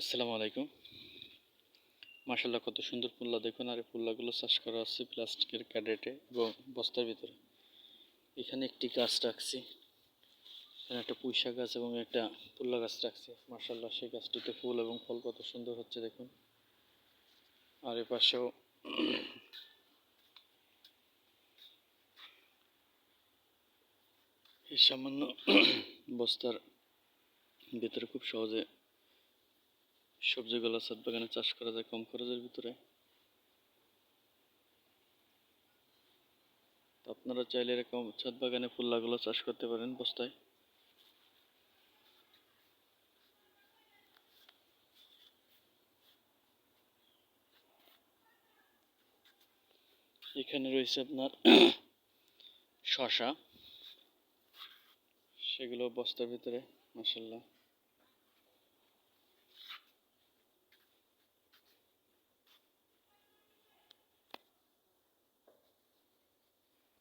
আসসালামু আলাইকুম। মাশাল্লাহ কত সুন্দর পুল্লা দেখুন, আর এই পুল্লাগুলো চাষ করা আছে প্লাস্টিকের ক্যাডেটে এবং বস্তার ভিতরে। এখানে একটি গাছ রাখছি, এখানে একটা পুঁইশা গাছ এবং একটা পুল্লা গাছ রাখছি। মাশাল্লাহ সেই গাছটিতে ফুল এবং ফল কত সুন্দর হচ্ছে দেখুন। আর এ পাশেও এই সামান্য বস্তার ভেতরে খুব সহজে সবজিগুলো ছাদ বাগানে চাষ করা যায় কম খরচের ভিতরে। আপনারা চাইলে এরকম ছাদ বাগানে ফুল্লাগুলো চাষ করতে পারেন বস্তায়। এখানে রয়েছে আপনার শশা সেগুলো বস্তার ভিতরে মাসাল্লাহ